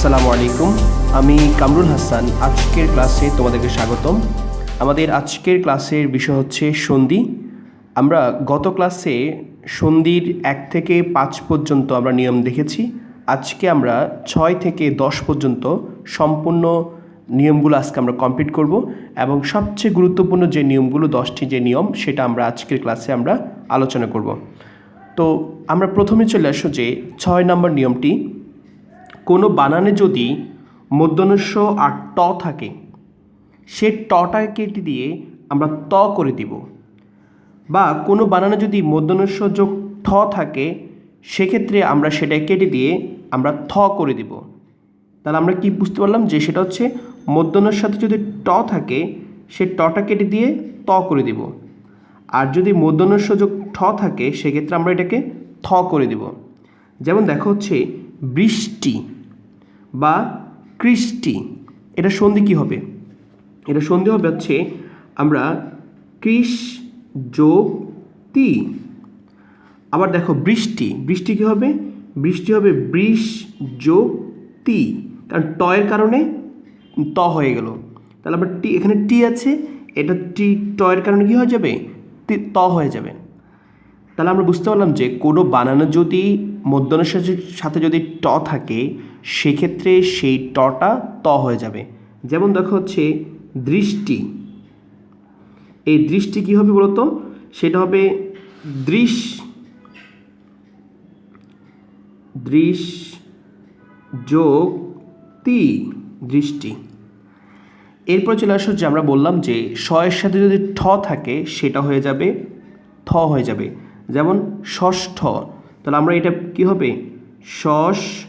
আসসালামু আলাইকুম। আমি কামরুল হাসান। আজকের ক্লাসে তোমাদেরকে স্বাগতম। আমাদের আজকের ক্লাসের বিষয় হচ্ছে সন্ধি। আমরা গত ক্লাসে সন্ধির এক থেকে পাঁচ পর্যন্ত আমরা নিয়ম দেখেছি। আজকে আমরা ছয় থেকে দশ পর্যন্ত সম্পূর্ণ নিয়মগুলো আজকে আমরা কমপ্লিট করব এবং সবচেয়ে গুরুত্বপূর্ণ যে নিয়মগুলো, দশটি যে নিয়ম, সেটা আমরা আজকের ক্লাসে আমরা আলোচনা করব। তো আমরা প্রথমে চলে আসো যে ছয় নম্বর নিয়মটি বানানে যদি মধ্যনস্য আর ট থাকে, সে টটা কেটে দিয়ে আমরা ত করে দিব। বা কোনো বানানে যদি মধ্যনস্য যোগ ঠ থাকে, সেক্ষেত্রে আমরা সেটা কেটে দিয়ে আমরা থ করে দিব। তাহলে আমরা কি বুঝতে পারলাম যে সেটা হচ্ছে মধ্যনের সাথে যদি ট থাকে, সে টটা কেটে দিয়ে ত করে দিব। আর যদি মধ্যনস্য যোগ ঠ থাকে, সেক্ষেত্রে আমরা এটাকে থ করে দিব। যেমন দেখা হচ্ছে বৃষ্টি। বা কৃষ্টি। এটা সন্ধি কী হবে? এটা সন্ধি হবে হচ্ছে আমরা কৃষ যোগ তি। আবার দেখো বৃষ্টি। বৃষ্টি কী হবে? বৃষ্টি হবে বৃষ যোগ তি। কারণ টয়ের কারণে ত হয়ে গেল। তাহলে আবার টি এখানে টি আছে, এটা টি টয়ের কারণে কী হয়ে যাবে? তি হয়ে যাবে। তাহলে আমরা বুঝতে পারলাম যে কোনো বানানো যদি মধ্যনের সাথে যদি ট থাকে সেক্ষেত্রে সেই টটা ত হয়ে যাবে। যেমন দেখো হচ্ছে দৃষ্টি। এই দৃষ্টি কী হবে বলতো? সেটা হবে দৃশ দৃশ যোগ তি দৃষ্টি। এরপর চলে আসো যে আমরা বললাম যে শয়ের সাথে যদি ঠ থাকে, সেটা হয়ে যাবে, থ হয়ে যাবে। যেমন ষষ্ঠ, তাহলে আমরা এটা কি হবে? ষষ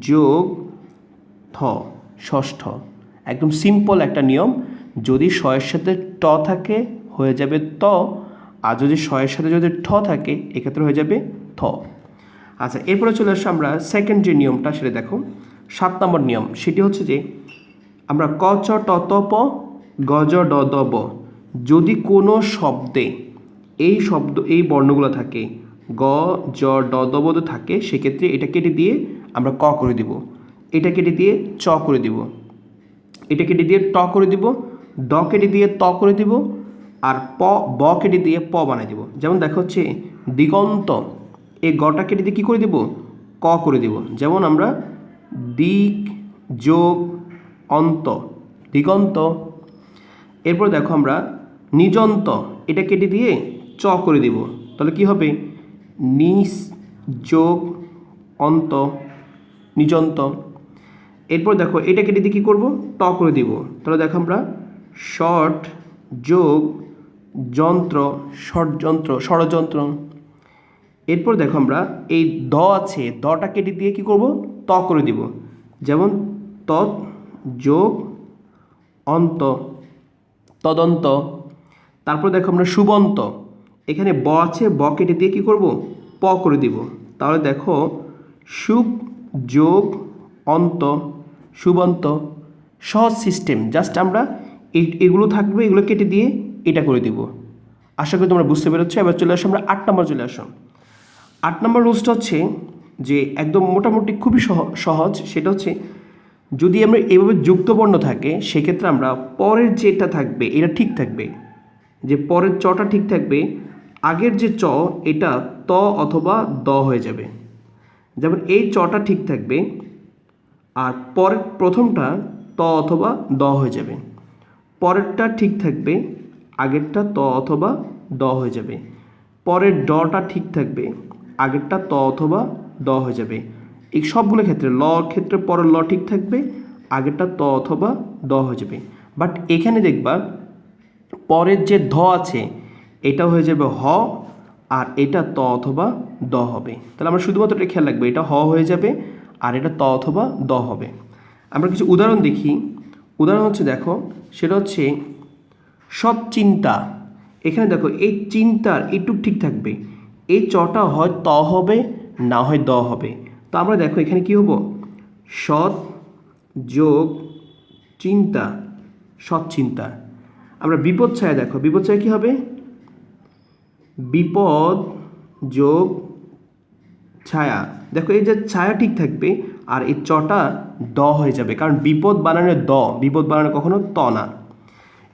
যোগ থ, ষষ্ঠ। একদম সিম্পল একটা নিয়ম। যদি শয়ের সাথে ট থাকে, হয়ে যাবে ত। আর যদি শয়ের সাথে যদি ঠ থাকে, এক্ষেত্রে হয়ে যাবে থ। আচ্ছা এরপরে চলে আসো আমরা সেকেন্ড যে নিয়মটা, সেটা দেখো। সাত নম্বর নিয়ম, সেটি হচ্ছে যে আমরা ক, চ, ট, ত, প, গ, জ, ড, দ, ব। যদি কোনো শব্দে এই শব্দ, এই বর্ণগুলো থাকে, গ, জ, ড, দ, ব থাকে, সেক্ষেত্রে এটা কেটে দিয়ে আমরা ক করে দিব। এটা কেটে দিয়ে চ করে দিব। এটা কেটে দিয়ে ট করে দিব ড কেটে দিয়ে ত করে দিব, আর প, ব কেটে দিয়ে প বানাই দিব। যেমন দেখা হচ্ছে, দিগন্ত, এই গটা কেটে দিয়ে কী করে দিব? ক করে দিব। যেমন আমরা দিক, যোগ, অন্ত, দিগন্ত। এরপর দেখো আমরা নিজন্ত, এটা কেটে দিয়ে চ করে দিব। তাহলে কি হবে? নিস, যোগ, অন্ত। নিজন্ত এরপর দেখো, এটা কেটে দিয়ে কী করব? ট করে দিব। তাহলে দেখো আমরা শর্ট যোগ যন্ত্র ষড়যন্ত্র ষড়যন্ত্র। এরপর দেখো আমরা এই দ আছে, দটা কেটে দিয়ে কি করব? ত করে দিব। যেমন তৎ যোগ অন্ত, তদন্ত। তারপর দেখো আমরা সুবন্ত। এখানে ব আছে, ব কেটে দিয়ে কি করব? প করে দিব। তাহলে দেখো সুখ যোগ, অন্ত, সুবন্ত, সহজ সিস্টেম জাস্ট আমরা এগুলো থাকবে, এগুলো কেটে দিয়ে এটা করে দিব। আশা করি তোমরা বুঝতে পেরেছ। এবার চলে আসো আমরা আট নম্বর চলে আসো। আট নম্বর রুলসটা হচ্ছে যে একদম মোটামুটি খুবই সহ- সহজ। সেটা হচ্ছে যদি আমরা এভাবে যুক্তবর্ণ থাকে, সেক্ষেত্রে আমরা পরের যেটা থাকবে, এটা ঠিক থাকবে। যে পরের চটা ঠিক থাকবে, আগের যে চ, এটা ত অথবা দ হয়ে যাবে। যেমন এই চটা ঠিক থাকবে আর পরের প্রথমটা ত অথবা দ হয়ে যাবে। পরেরটা ঠিক থাকবে, আগেরটা ত অথবা দ হয়ে যাবে। পরের ডটা ঠিক থাকবে, আগেরটা ত অথবা দ হয়ে যাবে। এই সবগুলো ক্ষেত্রে ল ক্ষেত্রে পরের ল ঠিক থাকবে, আগেরটা ত অথবা দ হয়ে যাবে। বাট এখানে দেখবা, পরের যে ধ আছে, এটা হয়ে যাবে হ আর এটা ত অথবা দ হবে। তাহলে আমরা শুধুমাত্র এটা খেয়াল রাখব, এটা হ হয়ে যাবে আর এটা ত অথবা দ হবে। আমরা কিছু উদাহরণ দেখি। উদাহরণ হচ্ছে দেখো, সেটা হচ্ছে সৎ চিন্তা। এখানে দেখো, এই চিন্তার এইটুক ঠিক থাকবে। এই চটা হয় ত হবে, না হয় দ হবে। তো আমরা দেখো এখানে কি হব? সৎ যোগ চিন্তা, সৎ চিন্তা। আমরা বিপদ ছায়া দেখো, বিপদ ছায়া কী হবে? বিপদ যোগ ছায়া। দেখো, এই যে ছায়া ঠিক থাকবে আর এই চটা দ হয়ে যাবে, কারণ বিপদ বানানো দ, বিপদ বানানো কখনো ত না।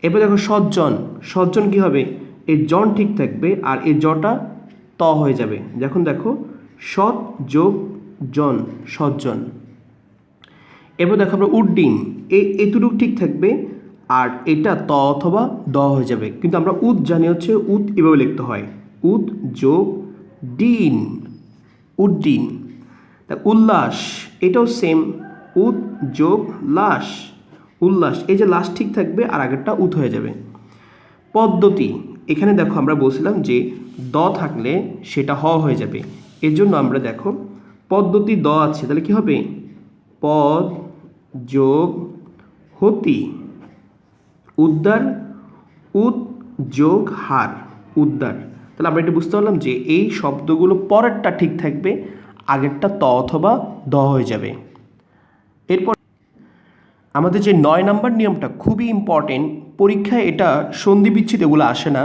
এবার দেখো, সজ্জন। সজ্জন কি হবে? এই জন ঠিক থাকবে আর এই জটা ত হয়ে যাবে। যখন দেখো, সৎ যোগ জন, সজ্জন। এবার দেখো, আমরা উড্ডিন। এই এতটুকু ঠিক থাকবে আর এটা ত অথবা দ হয়ে যাবে। কিন্তু আমরা উদ জানি হচ্ছে উদ এভাবে লিখতে হয়। উদ যোগ ডিন উদ্দিন। তা উল্লাস, এটাও সেম উদ যোগ লাশ। উল্লাস, এই যে লাশ ঠিক থাকবে আর আগেরটা উত হয়ে যাবে। পদ্ধতি, এখানে দেখো আমরা বলছিলাম যে দ থাকলে সেটা হ হয়ে যাবে। এর জন্য আমরা দেখো পদ্ধতি দ আছে, তাহলে কি হবে? পদ, যোগ, হতি। উদ্দার উদ যোগ, হার। উদ্দার। তাহলে আমরা এটা বুঝতে পারলাম যে এই শব্দগুলো পরেরটা ঠিক থাকবে, আগেরটা ত অথবা দ হয়ে যাবে। এরপর আমাদের যে নয় নাম্বার নিয়মটা খুবই ইম্পর্টেন্ট পরীক্ষায় এটা সন্ধি বিচ্ছেদ এগুলো আসে না।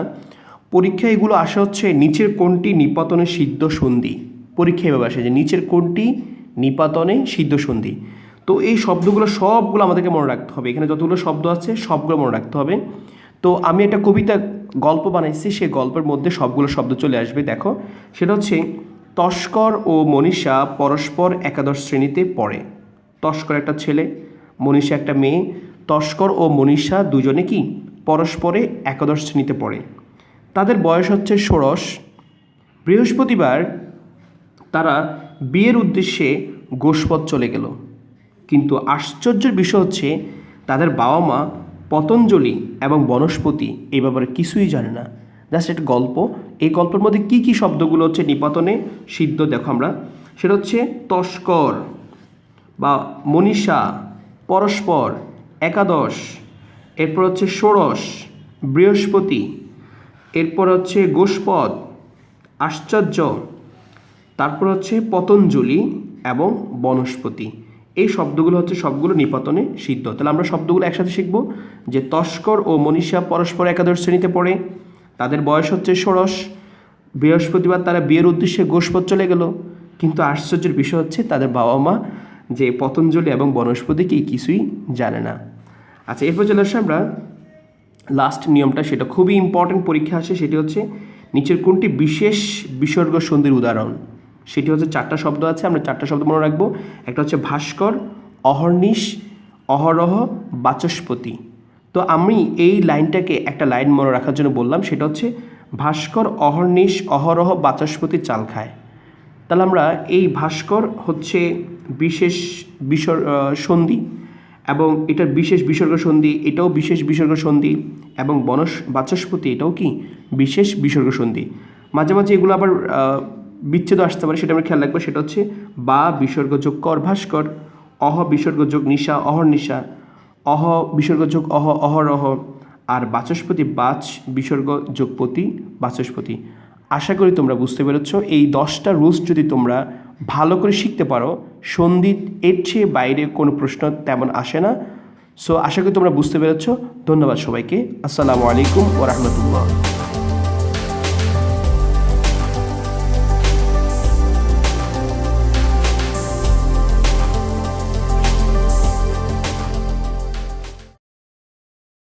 পরীক্ষায় এগুলো আসে হচ্ছে নিচের কোনটি নিপাতনে সিদ্ধ সন্ধি। পরীক্ষায় এভাবে আসে যে নিচের কোনটি নিপাতনে সিদ্ধ সন্ধি। তো এই শব্দগুলো সবগুলো আমাদেরকে মনে রাখতে হবে। এখানে যতগুলো শব্দ আছে সবগুলো মনে রাখতে হবে। তো আমি একটা কবিতা গল্প বানাইছি, সেই গল্পের মধ্যে সবগুলো শব্দ চলে আসবে, দেখো। সেটা হচ্ছে, তস্কর ও মনীষা পরস্পর একাদশ শ্রেণীতে পড়ে। তস্কর একটা ছেলে, মনীষা একটা মেয়ে, তস্কর ও মনীষা দুজনে কি পরস্পরে একাদশ শ্রেণীতে পড়ে। তাদের বয়স হচ্ছে ষোড়শ। বৃহস্পতিবার তারা বিয়ের উদ্দেশ্যে গোষ্পদ চলে গেল। কিন্তু আশ্চর্যের বিষয় হচ্ছে, তাদের বাবা মা পতঞ্জলি এবং বনস্পতি এই ব্যাপারে কিছুই জানে না। জাস্ট একটা গল্প। এই গল্পের মধ্যে কি কি শব্দগুলো হচ্ছে নিপাতনে সিদ্ধ দেখো আমরা। সেটা হচ্ছে তস্কর বা মনীষা, পরস্পর, একাদশ, এরপর হচ্ছে ষোড়শ, বৃহস্পতি, এরপর হচ্ছে গোষ্পদ, আশ্চর্য, তারপর হচ্ছে পতঞ্জলি এবং বনস্পতি। এই শব্দগুলো হচ্ছে সবগুলো নিপাতনে সিদ্ধ। তাহলে আমরা শব্দগুলো একসাথে শিখব। যে তস্কর ও মনীষা পরস্পর একাদশ শ্রেণীতে পড়ে, তাদের বয়স হচ্ছে ষোড়শ, বৃহস্পতিবার তারা বিয়ের উদ্দেশ্যে গোষ্পদ চলে গেল। কিন্তু আশ্চর্যের বিষয় হচ্ছে তাদের বাবা মা যে পতঞ্জলি এবং বনস্পতিকে কিছুই জানে না। আচ্ছা এরপর চলে আসছে আমরা। লাস্ট নিয়মটা, সেটা খুবই ইম্পর্টেন্ট পরীক্ষা আসে, সেটি হচ্ছে নিচের কোনটি বিশেষ বিসর্গ সন্ধির উদাহরণ? সেটি হচ্ছে চারটা শব্দ আছে, আমরা চারটা শব্দ মনে রাখব। একটা হচ্ছে ভাস্কর, অহর্নিশ, অহরহ, বাচস্পতি। তো আমি এই লাইনটাকে একটা লাইন মনে রাখার জন্য বললাম, সেটা হচ্ছে ভাস্কর, অহর্নিশ, অহরহ, বাচস্পতি চাল খায়। তাহলে আমরা এই ভাস্কর হচ্ছে বিশেষ বিসর সন্ধি এবং এটার বিশেষ বিসর্গ সন্ধি, এটাও বিশেষ বিসর্গ সন্ধি এবং বনস, বাচস্পতি এটাও কি? বিশেষ বিসর্গ সন্ধি। মাঝে মাঝে এগুলো আবার বিচ্ছেদ আসতে পারে, সেটা আমরা খেয়াল রাখব, সেটা হচ্ছে বা বিসর্গ যোগ কর, ভাস্কর, অহ বিসর্গ যোগ নিশা, অহর নিশা, অহ বিসর্গ যোগ অহ, অহরহ, আর বাচস্পতি, বাচ বিসর্গ যোগপতি বাচস্পতি। আশা করি তোমরা বুঝতে পেরেছ, এই দশটা রুলস যদি তোমরা ভালো করে শিখতে পারো সন্ধি এর চেয়ে বাইরে কোনো প্রশ্ন তেমন আসে না। সো আশা করি তোমরা বুঝতে পেরেছ। ধন্যবাদ সবাইকে। আসসালামু আলাইকুম ওরহমতুল্লাহ